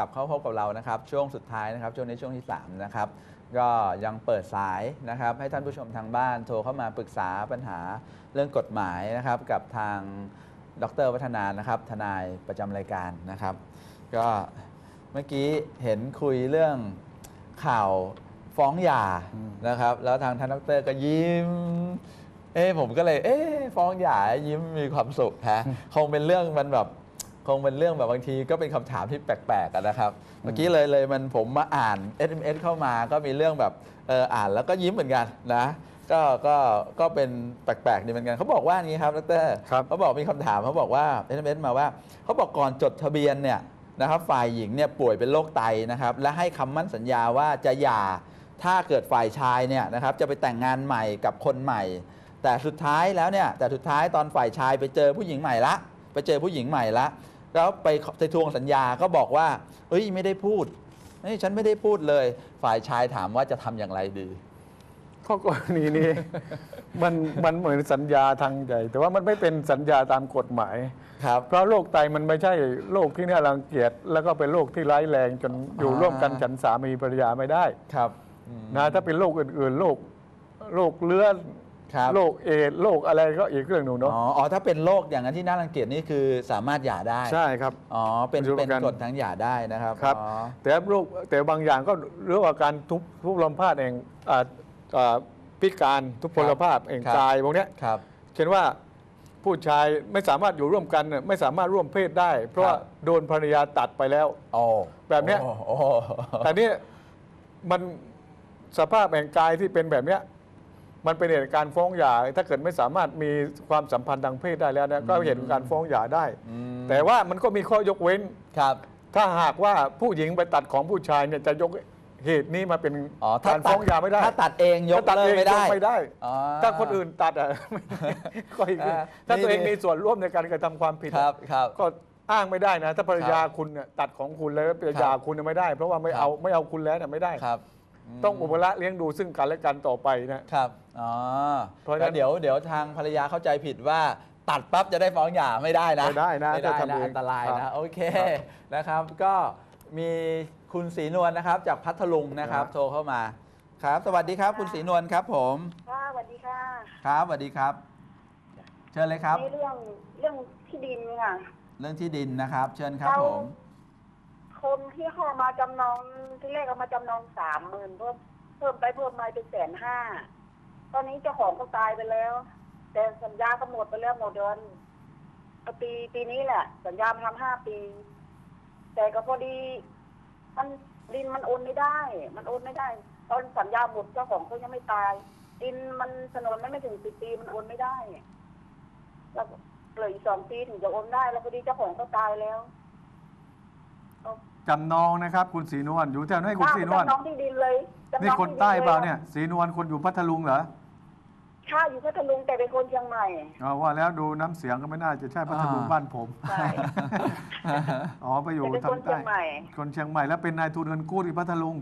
กลับเข้าพบกับเรานะครับ ช่วงสุดท้ายนะครับ ช่วงนี้ช่วงที่ 3 นะครับ ก็ยังเปิดสายนะครับ ให้ท่านผู้ชมทางบ้านโทรเข้ามาปรึกษาปัญหาเรื่องกฎหมายนะครับ กับทางดรวัฒนานะครับ ทนายประจำรายการนะครับ ก็เมื่อกี้เห็นคุยเรื่องข่าวฟ้องหย่านะครับ แล้วทางท่านดรก็ยิ้มเอ้ผมก็เลย เอ๊ะฟ้องหย่ายิ้มมีความสุขแฮะคงเป็นเรื่องมันแบบ คงเป็นเรื่องแบบบางทีก็เป็นคำถามที่แปลกๆอะนะครับ เมื่อกี้เลยเลยมันผมมาอ่าน SMS เข้ามาก็มีเรื่องแบบเอออ่านแล้วก็ยิ้มเหมือนกันนะก็ก็ก็เป็นแปลกๆดีเหมือนกันเขาบอกว่าอย่างนี้ครับดรครับเขาบอกมีคำถามเขาบอกว่า SMS มาว่าเขาบอกก่อนจดทะเบียนเนี่ยนะครับฝ่ายหญิงเนี่ยป่วยเป็นโรคไตนะครับ และให้คำมั่นสัญญาว่าจะหย่าถ้าเกิดฝ่ายชายเนี่ยนะครับจะไปแต่งงานใหม่กับคนใหม่ แต่สุดท้ายแล้วเนี่ยแต่สุดท้ายตอนฝ่ายชายไปเจอผู้หญิงใหม่ละ ไปเจอผู้หญิงใหม่ละ แล้วไปไปทวงสัญญาก็บอกว่า เอ้ยไม่ได้พูดเฮ้ยฉันไม่ได้พูดเลย ฝ่ายชายถามว่าจะทำอย่างไรดีข้อกรณีนี้มันมันเหมือนสัญญาทางใจ แต่ว่ามันไม่เป็นสัญญาตามกฎหมายครับเพราะโรคไตมันไม่ใช่โรคที่น่ารังเกียจแล้วก็เป็นโรคที่ร้ายแรงจนอยู่อ่าร่วมกันฉันสามีภรรยาไม่ได้ครับอืมนะถ้าเป็นโรคอื่นๆโรคโรคเลือด ครับโรคเอดส์โรคอะไรก็อีกเรื่องหนึ่งอ๋เนาะออ๋อถ้าเป็นโรคอย่างนั้นที่น่ารังเกียจนี่คือสามารถหย่าได้ใช่ครับ อ๋อเป็นอยู่เป็นกันกฎทั้งหย่าได้นะครับครับ อ๋อแต่โรคแต่บางอย่างก็เรื่องอาการทุพทุพพลภาพแห่งอ่าอ่าพิการทุพพลภาพแห่งกายพวกเนี้ยครับ เช่นว่าผู้ชายไม่สามารถอยู่ร่วมกันเนี่ยไม่สามารถร่วมเพศได้ เพราะว่าโดนภรรยาตัดไปแล้วโอ้แบบเนี้ย โอ้โอ้แต่นี่มันสภาพแห่งกายที่เป็นแบบเนี้ย มันเป็นเหตุการณ์ฟ้องหย่าถ้าเกิดไม่สามารถมีความสัมพันธ์ทางเพศได้แล้วนะก็เห็นการฟ้องหย่าได้อืมแต่ว่ามันก็มีข้อยกเว้นครับ ถ้าหากว่าผู้หญิงไปตัดของผู้ชายเนี่ยจะยกเหตุนี้มาเป็นอ๋อถ้าการตัฟ้ดองหย่าไม่ได้ ถ้าตัดเองยกถ้าตัดเลิเอกงไม่ได้ยกไม่ได้อ๋อถ้าคนอื่นตัดอะก็อีกเรื่องอ่าถ้าตัวเองนี่มีส่วนร่วมในการกระทำความผิดครับครับก็อ้างไม่ได้นะ ถ้าภรรยาครับคุณเนี่ยตัดของคุณแล้วภรรครัยาบคุณเนี่ยไม่ได้ เพราะว่าไม่ครับเอาไม่เอาคุณแล้วเนี่ยไม่ได้ครับ ต้องอุปละเลี้ยงดูซึ่งกันและกันต่อไปนะ ครับ อ๋อเพราะฉะนั้นแล้วเดี๋ยวเดี๋ยวทางภรรยาเข้าใจผิดว่าตัดปั๊บจะได้ฟ้องหย่าไม่ได้นะไม่ได้นะไม่ได้ถ้าทำนะเองอันตรายครันะ บโอเคครับนะครับ ก็มีคุณศรีนวลนะครับ จากพัทลุงนะครับ ครับ โทรเข้ามา ครับ สวัสดีครับ คุณศรีนวลครับ ผม ค่ะสวัสดีค่ะครับสวัสดีครับ เชิญเลยครับ นี่เรื่องเรื่องที่ดินค่ะ เรื่องที่ดินนะครับ เชิญครับเราผม คนที่เขามาจำนองที่แรกเอามาจำนองสามหมื่นเพิ่มเพิ่มไปเพิ่มมาเป็นแสนห้าตอนนี้เจ้าของก็ตายไปแล้ว แต่สัญญาก็หมดไปแล้วหมดเดือนปีปีนี้แหละ สัญญาทำห้าปี แต่ก็พอดีมันดินมันโอนไม่ได้ มันโอนไม่ได้ ตอนสัญญาหมดเจ้าของเขายังไม่ตาย ดินมันถนนมันไม่ถึงสิบปีมันโอนไม่ได้แล้วเหลืออีกสองปีถึงจะโอนได้ แล้วพอดีเจ้าของก็ตายแล้ว จำนองนะครับ คุณศรีนวลอยู่แถวไหนคุณศรีนวลจำน้องที่ดินเลยจำองนี่คนที่ดิใต้เปล่าลเนี่ยศรีนวลคนอยู่พัทลุงเหรอข้าอยู่พัทลุงแต่เป็นคนเชียงใหม่เอาว่าแล้วดูน้ำเสียงก็ไม่น่าจะใช่พัทลุงบ้านผมใช่อ๋อไปอยู่แต่เป็นทาคนงเชีใต้ยงใหม่ คนเชียงใหม่แล้วเป็นนายทุนเงินกู้ที่พัทลุง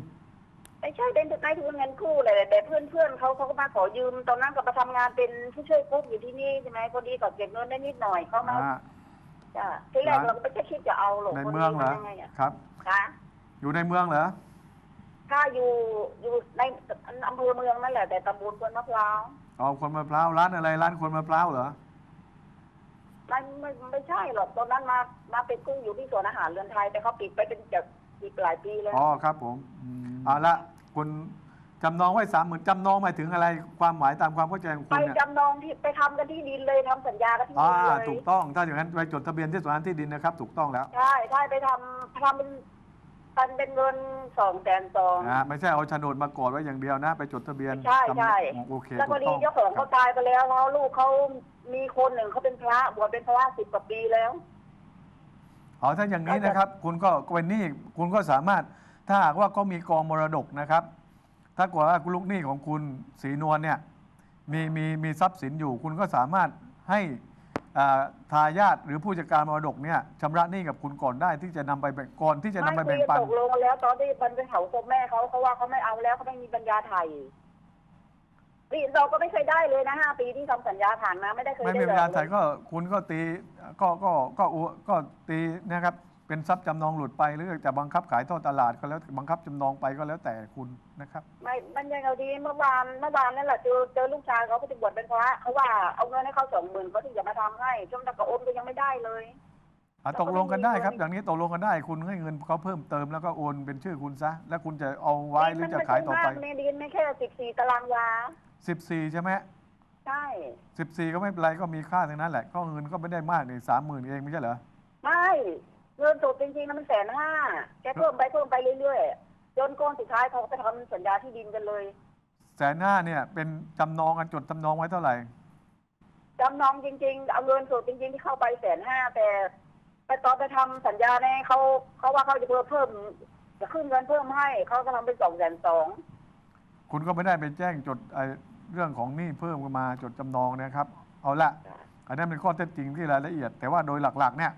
ไม่ใช่เป็นนายทุนเงินกู้เลยแต่เพื่อนเพื่อนๆเขาเขาก็มาขอยืมตอนนั้นก็มาทำงานเป็นผู้ช่วยกุ๊กอยู่ที่นี่ใช่ไหมพอดีก็เก็บเงินได้นิดหน่อยเขามาอ่า จ้ะที่แรกเราก็ไม่ได้คิดจะเอาหรอกในคนเมืองเหรอนี้มันยังไงอะครับคะอยู่ในเมืองเหรอข้าอยู่อยู่ในอำเภอเมืองนั่นแหละแต่ตำบลกวนมะพร้าวอ๋อคนมะพร้าวร้านอะไรร้านคนมะพร้าวเหรอไม่ไม่ไม่ใช่หรอกตอนนั้นมามาเป็นกุ้งอยู่ที่สวนอาหารเรือนไทย แต่เขาปิดไปเป็นจะอีกหลายปีแล้วอ๋อครับผมเอาละคุณ จำนองไว้สามหมื่นจำนองหมายถึงอะไรความหมายตามความเข้าใจของไปคุณเนี่ยจำนองที่ไปทำกันที่ดินเลยทำสัญญากันที่อ่าดินเลยถูกต้องถ้าอย่างนั้นไปจดทะเบียนที่สำนักงานที่ดินนะครับ ถูกต้องแล้วใช่ใช่ไปทำทำเป็นกันเป็นเงินสองแสนสองอ่าไม่ใช่เอาโฉนดมากอดไว้อย่างเดียวนะ ไปจดทะเบียนใช่จำใช่ โอเคแล้วพอดีถูกต้เจ้าของครัเขาบตายไปแล้วแล้วลูกเขามีคนหนึ่งเขาเป็นพระบวชเป็นพระสิบกว่าปีแล้ว อ๋อถ้าอย่างนี้นะครับ คุณก็เป็นหนี้คุณก็สามารถถ้าหากว่าก็มีกองมรดกนะครับ ถ้ากว่าลูกหนี้ของคุณศรีนวลเนี่ยมีมีมีทรัพย์สินอยู่ คุณก็สามารถให้อ่าทายาทหรือผู้จัดการมรดกเนี่ยชำระหนี้กับคุณก่อนได้ที่จะนำไปแบ่งก่อนที่จะนำไปไม่แบ่งคุยปันตกลงกันแล้วตอนที่มันไปเผาศพแม่เขาเขาว่าเขาไม่เอาแล้วเขาไม่มีปัญญาไทยดินเราก็ไม่เคยได้เลยนะห้าปีที่ทำสัญญาผ่านมาไม่ได้เคยไม่ได้มีเลเวยลาถ่ายเลยก็คุณก็ตีก็ก็ก็อุก็ตีนะครับ เป็นทรัพย์จำนองหลุดไปหรือจะบังคับขายทอดตลาดก็แล้วบังคับจำนองไปก็แล้วแต่คุณนะครับ ไม่มันยังเอาดีเมื่อวานเมื่อวานนั่นแหละเจอเจอลูกชายเขาไปบวชเป็นพระเขาว่าเอาเงินให้เขาสองหมื่นเขาถึงจะมาทำให้ช่วงตะกะโอนก็ยังไม่ได้เลย อะตกลงกันได้ครับ อย่างนี้ตกลงกันได้คุณให้เงินเขาเพิ่มเติมแล้วก็โอนเป็นชื่อคุณซะ แล้วคุณจะเอาไว้หรือจะขายต่อไป มันในดินไม่แค่สิบสี่ตารางวา14 ใช่ไหมใช่14 ก็ไม่เป็นไรก็มีค่าทั้งนั้นแหละก็เงินก็ไม่ได้มากนี่สามหมื่นเองไม่ใช่เหรอ ไม่ เงินสดจริงๆนะมันแสนห้าแกเพิ่มไปเพิ่มไปเรื่อยๆจนก้อนสุดท้ายเขาก็ไปทำสัญญาที่ดินกันเลยแสนห้าเนี่ย เป็นจำนองกันจดจำนองไว้เท่าไหร่จำนองจริง ๆ เอาเงินสดจริง ๆ ที่เข้าไปแสนห้าแต่ไปตอนไปทำสัญญาเนี่ยเขาเขาว่าเขาจะเพิ่มเพิ่มจะขึ้นเงินเพิ่มให้เขาก็ทำเป็นสองแสนสองคุณก็ไม่ได้ไปแจ้งจดไอ้เรื่องของหนี้เพิ่มขึ้นมาจดจำนองนะครับ เอาละอันนั้นเป็นข้อเท็จจริงที่รายละเอียด แต่ว่าโดยหลักๆเนี่ย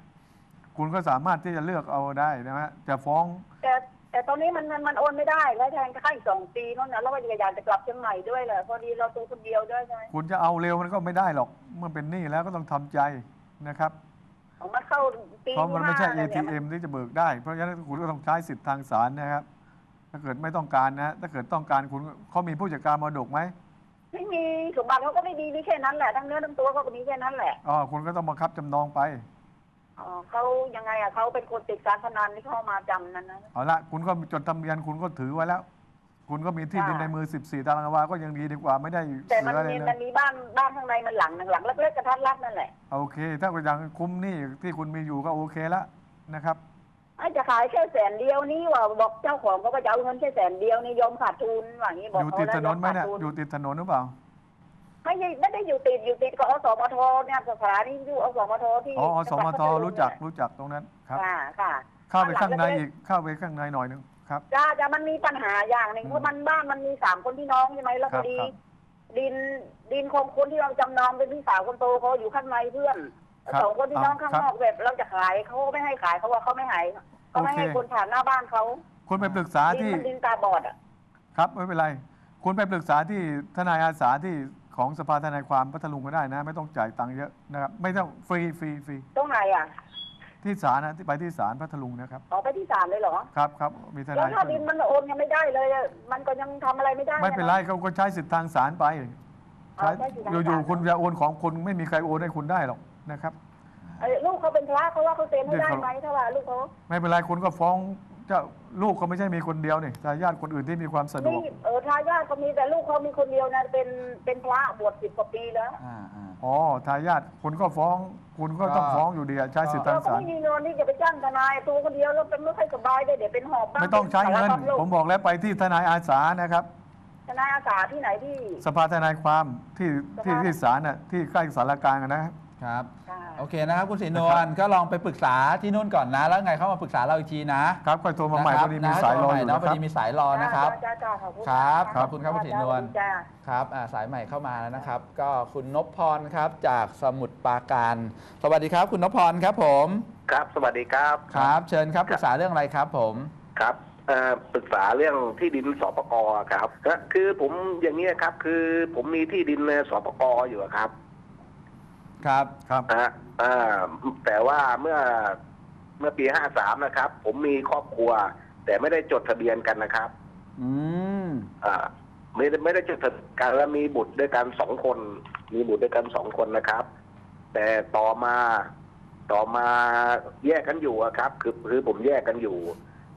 คุณก็สามารถที่จะเลือกเอาได้นะฮะจะฟ้องแต่แต่ตอนนี้มันมันมันโอนไม่ได้แล้วแทนค่าอีกสองปีนั่นนะแล้วว่าอยากจะกลับเชียงใหม่ด้วยแหละพอดีเราตัวคนเดียวด้วยไงคุณจะเอาเร็วมันก็ไม่ได้หรอกเมื่อเป็นหนี้แล้วก็ต้องทำใจนะครับของมันเข้าปีเพราะมันไม่ใช่ที่ห้าแล้วเนี่ย ATM ที่จะเบิกได้ เพราะฉะนั้นคุณก็ต้องใช้สิทธิ์ทางศาลนะครับ ถ้าเกิดไม่ต้องการนะ ถ้าเกิดต้องการคุณเขามีผู้จัดการมรดกไหมไม่มีสมบัติเขาก็ไม่ดีมีแค่นั้นแหละทั้งเนื้อทั้งตัวเขาก็มีแค่นั้นแหละ อ๋อคุณก็ต้องบังคับจำนองไป อ๋อเขายังไงอะเขาเป็นคนติดการพนันที่เข้ามาจำนั้นนะ เอาละคุณก็จดทะเบียนคุณก็ถือไว้แล้ว คุณก็มีที่ดินค่ะ ในมือ 14 ตารางวา ก็ยังดีดีกว่าไม่ได้แต่เหมันลืออะไรมีเลมัยนมีบ้านบ้านข้างในมันหลังหนึ่งหลังเล็กๆกระทัดรัดนั่นแหละโอเค ถ้าก็ยังคุ้มหนี้ที่คุณมีอยู่ก็โอเคแล้วนะครับ ไอ้จะขายแค่แสนเดียวนี่ว่าบอกเจ้าของเขาก็จะเอาเงินแค่แสนเดียวนี่ยอมขาดทุนว่าอย่างนี้บออกยู่เขาติดแล้วถนนไหมยอเนี่ยขาดทุนอยู่ติดถนนหรือเปล่า ไม่ใช่ไม่ได้อยู่ติดอยู่ติดกับอสมทเนี่ยสถานีอยู่อสมทที่อ๋ออสมทจังหวัดพัทลุงรู้จักรู้จักตรงนั้นครับค่ะค่ะเข้าไปข้างในบ้านหลังเล็กๆอีกเข้าไปข้างในหน่อยหนึงครับจ้าจ้ามันมีปัญหาอย่างหนึ่งอืมเพราะมันบ้านมันมีสามคนพี่น้องใช่ไหมแล้วคพรัอบดีครับดินดินของคนที่เราจำนองเป็นพี่สาวคนโตเขาอยู่ข้างในเพื่อนครับสองคนพี่น้องข้างครันบอกแบบเราจะขายเขาก็ไม่ให้ขายเขาว่าเขาไม่ให้เขาไม่ให้โอเคคนผ่านหน้าบ้านเขาคุณไปปรึกษาดินที่มันดินตาบอดอะครับไม่เป็นไรคุณไปปรึกษาที่ทนายอาสาที่ ของสภาทนายความพัทลุงก็ได้นะ ไม่ต้องจ่ายตังค์เยอะนะครับไม่ต้องฟรีฟรีฟรีตรงไหนอะที่ศาลนะที่ไปที่ศาลพัทลุงนะครับออกไปที่ศาลเลยเหรอ ครับครับมีทแล้วนายถ้าดินมันโอนยังไม่ได้เลยอะมันก็ยังทำอะไรไม่ได้ไม่เป็นไรเขาก็ใช้สิทธิทางศาลไปอ๋อใช้สิทธิทางศาล อยู่ๆคุณจะโอนของคุณไม่มีใครโอนให้คุณได้หรอกนะครับ เอ้ยลูกเขาเป็นพระเขาว่าเขาเซ็นให้ได้เดี๋ยวเขาไหมถ้าว่าลูกเขาไม่เป็นไรคุณก็ฟ้องเจ้าลูกเขาไม่ใช่มีคนเดียวนี่ทายาทคนอื่นที่มีความสะดไม่วกเออทายาทเขามีแต่ลูกเขามีคนเดียวนะเป็นเป็นพระบวชสิบกว่าปีแล้วอ่าอ่า อ๋อทายาทคุณก็ฟ้อง คุณก็ต้องก็ ฟ้องอยู่ดีอะใช้สิทธิเราทางก็ศาลไม่มีเงินที่จะไปจ้างทนายตัวคนเดียวแล้วเป็นไม่ค่อยสบายด้วยเดี๋ยวเป็นหอบบ้างไม่ต้องใช้เงิน ป็สารพัดโรคผมบอกแล้วไปที่ทนายอาสานะครับ ทนายอาสาที่ไหนที่ สภาทนายความที่ที่สภาที่ศาลน่ะที่ใกล้สารกลางอะนะครับ ครับค่ะ โอเคนะครับคุณศรีนวลก็ลองไปปรึกษาที่นู่นก่อนนะ แล้วไงเข้ามาปรึกษาเราอีกทีนะครับค่อยโทรมาใหม่นะพคอดีมีนะสายรอโทอยู่ใหม่นะพคอรับ ดีมีสายรอนะครับ จ้าจ้าขอบคุณครับะขอบคุณครับคุณศรีนวล จ้า ครับอ่าสายใหม่เข้ามาแล้วนะครับ ก็คุณนพพรครับจากสมุทรปราการ สวัสดีครับ คุณนพพรครับผมครับ สวัสดีครับครับ เชิญครับปรึกษาเรื่องอะไรครับ ผมครับเอ่อปรึกษาเรื่องที่ดินสปกครับก็คือผมอย่างนี้ยครับ คือผมมีที่ดินในสปกอยู่อะครับ ครับครับนะฮะอ่าแต่ว่าเมื่อเมื่อปีห้าสามนะครับ ผมมีครอบครัว แต่ไม่ได้จดทะเบียนกันนะครับ อืมอ่าไม่ได้ไม่ได้จดทะเบียนกันแล้วมีบุตรด้วยกันสองคน มีบุตรด้วยกันสองคนนะครับ แต่ต่อมาต่อมาแยกกันอยู่อะครับ คือคือผมแยกกันอยู่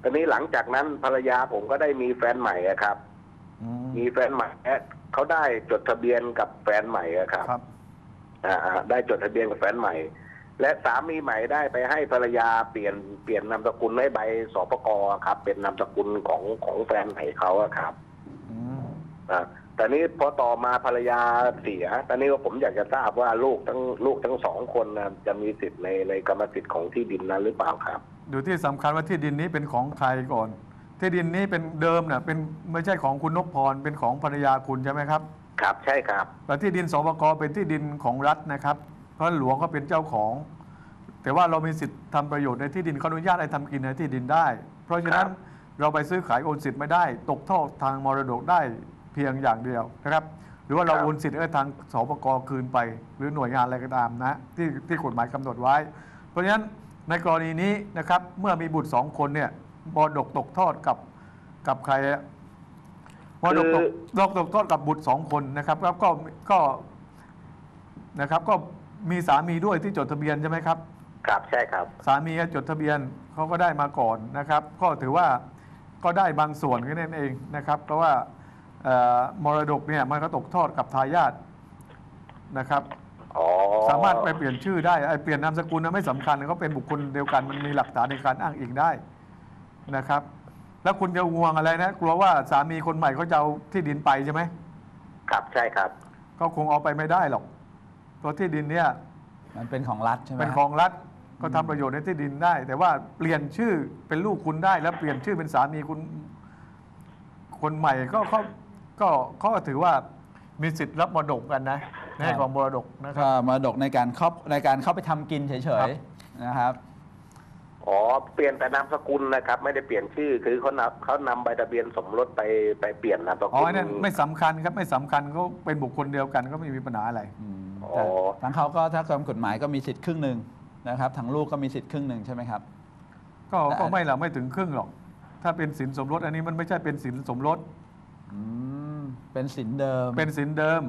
ตอนนี้หลังจากนั้นภรรยาผมก็ได้มีแฟนใหม่อะครับ อืมมีแฟนใหม่และเขาได้จดทะเบียนกับแฟนใหม่อะครับ ครับอ่าอ่า ได้จดทะเบียนกับแฟนใหม่ และสามีใหม่ได้ไปให้ภรรยาเปลี่ยนเปลี่ยนนามสกุลให้ใบสปกครับ เป็นนามสกุลของของแฟนใหม่เขาอะครับอืมอ่าแต่นี้พอต่อมาภรรยาเสีย ตอนนี้ว่าผมอยากจะทราบว่าลูกทั้งลูกทั้งสองคนนะจะมีสิทธิ์ในในกรรมสิทธิ์ของที่ดินนั้นหรือเปล่าครับ ดูที่สำคัญว่าที่ดินนี้เป็นของใครก่อน ที่ดินนี้เป็นเดิมน่ะเป็นไม่ใช่ของคุณนพพรเป็นของภรรยาคุณใช่ไหมครับ ครับใช่ครับแต่ที่ดินสปกเป็นที่ดินของรัฐนะครับ เพราะหลวงก็เป็นเจ้าของ แต่ว่าเรามีสิทธิ์ทำประโยชน์ในที่ดินเขาอนุญาตให้ทำกินในที่ดินได้ เพราะฉะนั้นครับเราไปซื้อขายโอนสิทธิ์ไม่ได้ ตกทอดทางมรดกได้เพียงอย่างเดียวนะครับ หรือว่าเราโอนสิทธิ์ให้ทางสปกคืนไป หรือหน่วยงานอะไรก็ตามนะที่ที่กฎหมายกำหนดไว้ เพราะฉะนั้นในกรณีนี้นะครับเมื่อมีบุตรสองคนเนี่ยมรดกตกทอดกับกับใครอะ มรดกตกมรดกตกทอดกับบุตรสองคนนะครับแล้วก็ก็นะครับ ก็มีสามีด้วยที่จดทะเบียนใช่ไหมครับ ครับใช่ครับ สามีจดทะเบียนเขาก็ได้มาก่อนนะครับ ก็ถือว่าก็ได้บางส่วนแค่นั้นเองนะครับ เพราะว่าเอ่อมรดกเนี่ยมันก็ตกทอดกับทายาทนะครับอ๋อสามารถไปเปลี่ยนชื่อได้ไอ้เปลี่ยนนามสกุลนะไม่สำคัญเขาเป็นบุคคลเดียวกันมันมีหลักฐานในการอ้างอิงได้นะครับ แล้วคุณจะห่วงอะไรนะ กลัวว่าสามีคนใหม่เขาจะเอาที่ดินไปใช่ไหมครับใช่ครับ ก็คงเอาไปไม่ได้หรอกเพราะที่ดินเนี่ยมันเป็นของรัฐใช่ไหมเป็นฮะของรัฐก็ทำประโยชน์ในที่ดินได้ แต่ว่าเปลี่ยนชื่อเป็นลูกคุณได้ แล้วเปลี่ยนชื่อเป็นสามีคุณ คนใหม่ก็เขาก็เขาก็ถือว่ามีสิทธิ์รับมรดกกันนะในให้ของมรดกนะคก็รับมรดกในการเข้าในการเข้าไปทำกินเฉครัยบๆนะครับ อ๋อเปลี่ยนแต่นามสกุลนะครับ ไม่ได้เปลี่ยนชื่อคือเขานำเขานำใบทะเบียนสมรสไปไปเปลี่ยนนามสอ๋อกุลไอ้นั่นไม่สำคัญครับไม่สำคัญเขาเป็นบุคคลเดียวกันก็ไม่มีปัญหาอะไร อืมอ๋อ แต่ทางเขาก็ถ้าตามกฎหมายก็มีสิทธิ์ครึ่งหนึ่งนะครับทางลูกก็มีสิทธิ์ครึ่งหนึ่งใช่ไหมครับ ก็แต่ ก็ไม่หรอกไม่ถึงครึ่งหรอก ถ้าเป็นสินสมรสอันนี้มันไม่ใช่เป็นสินสมรสอืมเป็นสินเดิมเป็นสินเดิม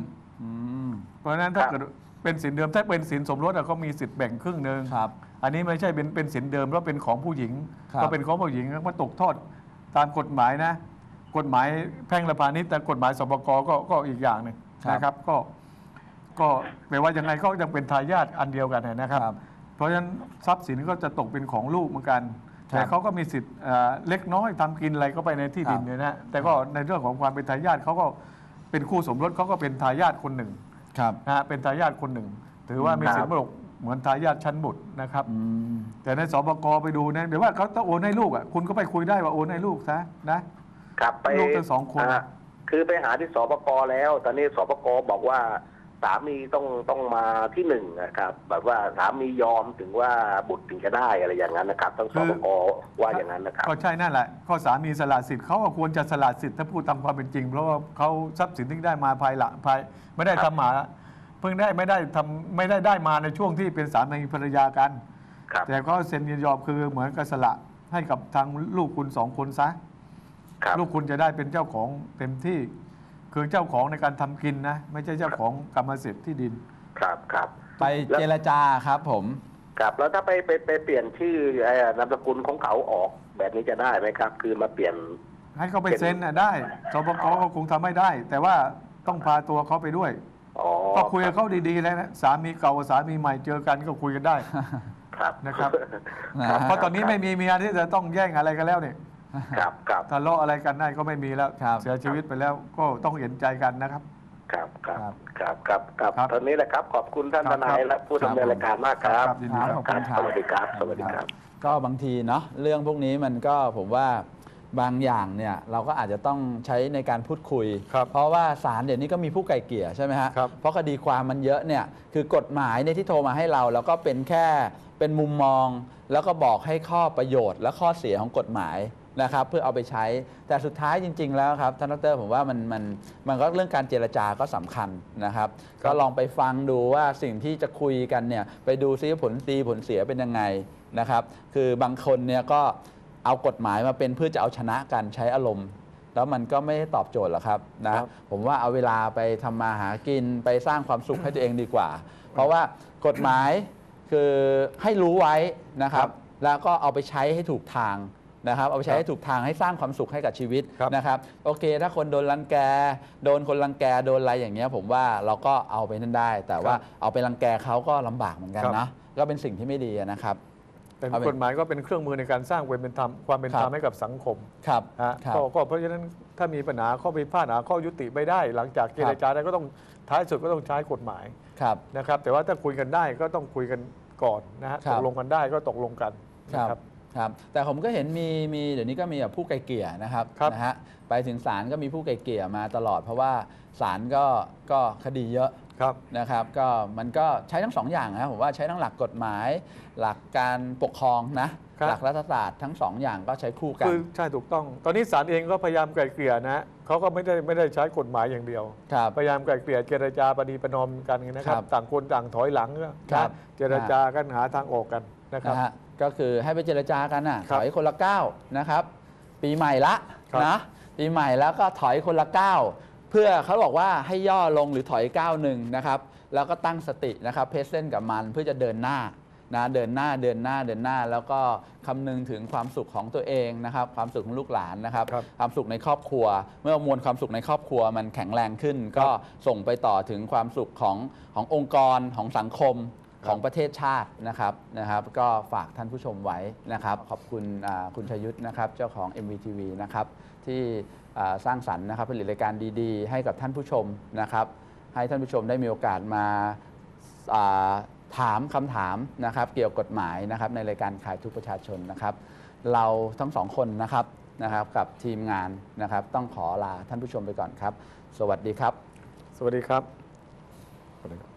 อืมเพราะฉะนั้นถ้าเกิดเป็นสินเดิมถ้าเป็นสินสมรสอะก็มีสิทธิ์แบ่งครึ่งหนึ่งครับ อันนี้ไม่ใช่เป็นเป็นสินเดิมเพราะเป็นของผู้หญิงครับ ก็เป็นของผู้หญิงมันตกทอดตามกฎหมายนะ กฎหมายแพ่งและพาณิชย์แต่กฎหมายสปกก็ก็อีกอย่างหนึ่งนะครับก็ก็แปลว่ายังไงก็ยังเป็นทายาทอันเดียวกันนะครับครับ เพราะฉะนั้นทรัพย์สินก็จะตกเป็นของลูกเหมือนกัน ครับแต่เขาก็มีสิทธิ์เอ่อเล็กน้อยทำกินอะไรก็ไปในที่ดินครับเนี่ยนะแต่ก็ในเรื่องของความเป็นทายาทเขาก็เป็นคู่สมรสเขาก็เป็นทายาทคนหนึ่งครับ นะฮะเป็นทายาทคนหนึ่ง ถือว่ามีสิทธิมรดก เหมือนทายาทชั้นบุตรนะครับอืมแต่ในสบกไปดูนะเดี๋ยวว่าเขาต้องโอนให้ลูกอะคุณก็ไปคุยได้ว่าโอนให้ลูกซะนะครับไปลูกทั้งสองคนาคือไปหาที่สปกแล้ว ตอนนี้สปกบอกว่าสามีต้องต้องมาที่หนึ่งนะครับ แบบว่าสามียอมถึงว่าบุตรถึงจะได้อะไรอย่างนั้นนะครับทั้งสปกว่าอย่างนั้นนะครับก็ใช่นั่นแหละก็สามีสละสิทธิ์เขาก็ควรจะสละสิทธิ์ถ้าพูดตามความเป็นจริง เพราะว่าเขาทรัพย์สินที่ได้มาภายหลังภายไม่ได้ทำหมาเพิ่งได้ไม่ได้ทำไม่ได้ได้มาในช่วงที่เป็นสามีภรรยากัน ครับแต่ก็เซ็นยินยอมคือเหมือนกับสละให้กับทางลูกคุณสองคนซะ ครับ ลูกคุณจะได้เป็นเจ้าของเต็มที่ คือเจ้าของในการทำกินนะ ไม่ใช่เจ้าของกรรมสิทธิ์ที่ดิน ครับครับ ไปเจรจาครับผม ครับแล้วถ้าไปไปไปเปลี่ยนชื่อไอ้นามสกุลของเขาออกแบบนี้จะได้ไหมครับ คือมาเปลี่ยน ให้เขาไปเซ็นน่ะได้สบกก็คงทำไม่ได้ แต่ว่าต้องพาตัวเขาไปด้วย อ๋อก็คุยกับเขาดีๆแล้วนะสามีเก่ากับสามีใหม่เจอกันก็คุยกันได้ ครับนะครับนะเพราะตอนนี้ไม่มีเมียที่จะต้องแย่งอะไรกันแล้วเนี่ยครับครับทะเลาะอะไรกันได้ก็ไม่มีแล้ว ครับ เสียชีวิตไปแล้วก็ต้องเห็นใจกันนะครับ ครับครับครับครับครับครับครับตอนนี้แหละครับ ขอบคุณท่านครัทบนายและผู้ดำเนินรายการมากครับครับยินดีครับ ขอบคุณครับสวัสดีครับ สวัสดีครับ ก็บางทีเนาะเรื่องพวกนี้มันก็ผมว่า บางอย่างเนี่ยเราก็อาจจะต้องใช้ในการพูดคุย ครับเพราะว่าศาลเดี๋ยวนี้ก็มีผู้ไกล่เกลี่ยใช่ไหมฮะครับ เพราะคดีความมันเยอะเนี่ยคือกฎหมายเนี่ยที่โทรมาให้เราแล้วก็เป็นแค่เป็นมุมมอง แล้วก็บอกให้ข้อประโยชน์ และข้อเสียของกฎหมายนะครับเพื่อเอาไปใช้แต่สุดท้ายจริง ๆ แล้วครับท่านดรผมว่ามันมันมันก็เรื่องการเจรจาก็สำคัญนะครับก็ลองไปฟังดูว่าสิ่งที่จะคุยกันเนี่ยไปดูซิว่าผลดีผลเสียเป็นยังไงนะครับ คือบางคนเนี่ยก็ เอากฎหมายมาเป็นเพื่อจะเอาชนะกันใช้อารมณ์ แล้วมันก็ไม่ได้ตอบโจทย์หรอกครับนะครับผมว่าเอาเวลาไปทำมาหากินไปสร้างความสุขให้ตัวเองดีกว่า เพราะว่ากฎหมายคือให้รู้ไว้นะครับ แล้วก็เอาไปใช้ให้ถูกทางนะครับเอาไปใช้ให้ถูกทางให้สร้างความสุขให้กับชีวิตครับนะครับโอเค ถ้าคนโดนรังแก โดนคนรังแกโดนอะไรอย่างเงี้ยผมว่าเราก็เอาไปนั่นได้ แต่ว่าเอาไปรังแกเขาก็ลำบากเหมือนกันครับนะก็เป็นสิ่งที่ไม่ดีนะครับ แต่เอาเป็นกฎหมายก็เป็นเครื่องมือในการสร้างความเป็นธรรมความเป็นธรรมให้กับสังคมครับฮะครับก็ก็เพราะฉะนั้นถ้ามีปัญหาข้อพิพาทหาข้อยุติไม่ได้ หลังจากเจรจาได้ก็ต้องท้ายสุดก็ต้องใช้กฎหมายครับนะครับ แต่ว่าถ้าคุยกันได้ก็ต้องคุยกันก่อนนะฮะครัตบกลงกันได้ก็ตกลงกันคนะรับครับแต่ผมก็เห็นมีมีเดี๋ยวนี้ก็มีแบบผู้ไกลเกลี่ยนะครับครับนะฮะไปถึงศาลก็มีผู้ไกลเกลี่ยมาตลอด เพราะว่าศาลก็ก็คดีเยอะ ครับนะครับก็มันก็ใช้ทั้งสองอย่างนะครับผมว่าใช้ทั้งหลักกฎหมาย หลักการปกครองนะ ครับ หลักรัฐศาสตร์ทั้งสองอย่างก็ใช้คู่กันคือใช่ถูกต้อง ตอนนี้ศาลเองก็พยายามไกล่เกลี่ยนะเขาก็ไม่ได้ไม่ได้ใช้กฎหมายอย่างเดียว ครับ พยายามไกล่เกลี่ยเจรจาปณีประนอมกันนะครับครับต่างคนต่างถอยหลังก็ครับนะเจรจากันหาทางออกกันนะครับ นะฮะก็คือให้ไปเจรจากันน่ะครัถบอยคนละก้าวนะครับ ปีใหม่ละครับ นะปีใหม่แล้วก็ถอยคนละก้าวเพื่อเขาบอกว่าให้ย่อลงหรือถอยก้าวหนึ่งนะครับ แล้วก็ตั้งสตินะครับเพสเซนกับมันเพื่อจะเดินหน้านะเดินหน้าเดินหน้าเดินหน้า แล้วก็คำนึงถึงความสุขของตัวเองนะครับ ความสุขของลูกหลานนะครับครับความสุขในครอบครัว เมื่อมวลความสุขในครอบครัวมันแข็งแรงขึ้น ก็ส่งไปต่อถึงความสุขของขององค์กรของสังคมครับ ของประเทศชาตินะครับนะครับ ก็ฝากท่านผู้ชมไว้นะครับ ขอบคุณอ่าคุณชยุทธนะครับ เจ้าของ MVTV นะครับที่อ่าสร้างสรรค์นะครับผลิตรายการดีๆ ให้กับท่านผู้ชมนะครับ ให้ท่านผู้ชมได้มีโอกาสมาอ่าถามคำถามนะครับ เกี่ยวกับกฎหมายนะครับ ในรายการขายทุกประชาชนนะครับ เราทั้งสองคนนะครับนะครับกับทีมงานนะครับ ต้องขอลาท่านผู้ชมไปก่อนครับ สวัสดีครับ สวัสดีครับสวัสดีครับ